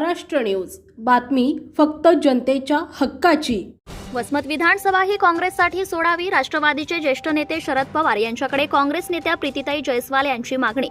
Maharashtra news. बातमी फक्त जनतेच्या हक्काची. वसमत विधानसभा ही काँग्रेससाठी सोडावी राष्ट्रवादीचे ज्येष्ठ नेते शरद पवार यांच्याकडे काँग्रेस नेत्या प्रीतीताई जयस्वाल यांची मागणी.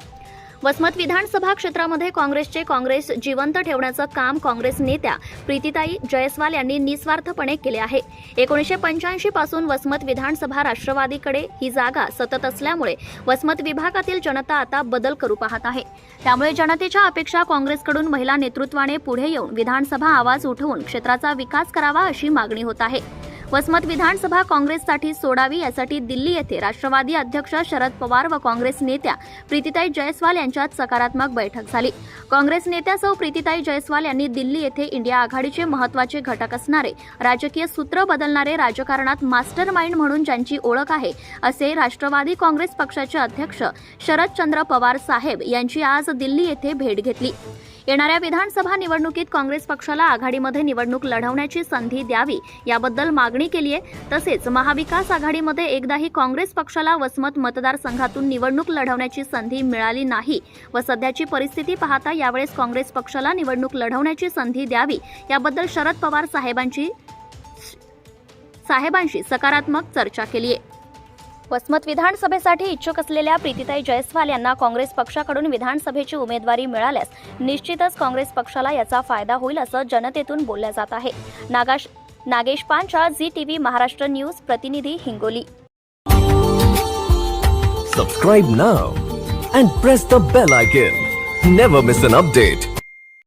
वसमत विधानसभा क्षेत्रामध्ये काँग्रेसचे काँग्रेस जिवंत ठेवण्याचं काम काँग्रेस नेत्या प्रीतीताई जयस्वाल यांनी निस्वार्थपणे केले आहे. एकोणीसशे पंच्याऐंशी पासून वसमत विधानसभा राष्ट्रवादीकडे ही जागा सतत असल्यामुळे वसमत विभागातील जनता आता बदल करू पाहत आहे. त्यामुळे जनतेच्या अपेक्षा काँग्रेसकडून महिला नेतृत्वाने पुढे येऊन विधानसभा आवाज उठवून क्षेत्राचा विकास करावा अशी मागणी होत आहे. वसमत विधानसभा काँग्रेससाठी सोडावी यासाठी दिल्ली येथे राष्ट्रवादी अध्यक्ष शरद पवार व काँग्रेस नेत्या प्रीतीताई जयस्वाल यांच्यात सकारात्मक बैठक झाली. काँग्रेस नेत्या सौ प्रीतीताई जयस्वाल यांनी दिल्ली येथे इंडिया आघाडीचे महत्त्वाचे घटक असणारे राजकीय सूत्र बदलणारे राजकारणात मास्टर माइंड म्हणून ज्यांची ओळख आहे असे राष्ट्रवादी काँग्रेस पक्षाचे अध्यक्ष शरदचंद्र पवार साहेब यांची आज दिल्ली येथे भेट घेतली. येणाऱ्या विधानसभा निवडणुकीत काँग्रेस पक्षाला आघाडीमध्ये निवडणूक लढवण्याची संधी द्यावी याबद्दल मागणी केली आहे. तसेच महाविकास आघाडीमध्ये एकदाही काँग्रेस पक्षाला वसमत मतदारसंघातून निवडणूक लढवण्याची संधी मिळाली नाही व सध्याची परिस्थिती पाहता यावेळेस काँग्रेस पक्षाला निवडणूक लढवण्याची संधी द्यावी याबद्दल शरद पवार साहेबांची साहेबांशी सकारात्मक चर्चा केली आहे. वसमत विधानसभेसाठी इच्छुक असलेल्या प्रीतीताई जयस्वाल यांना काँग्रेस पक्षाकडून विधानसभेची उमेदवारी मिळाल्यास निश्चितच काँग्रेस पक्षाला याचा फायदा होईल असं जनतेतून बोलल्या जात आहे. नागाश Nagesh पांचा Zee TV Maharashtra news प्रतिनिधी Hingoli. Subscribe now and press the bell icon never miss an update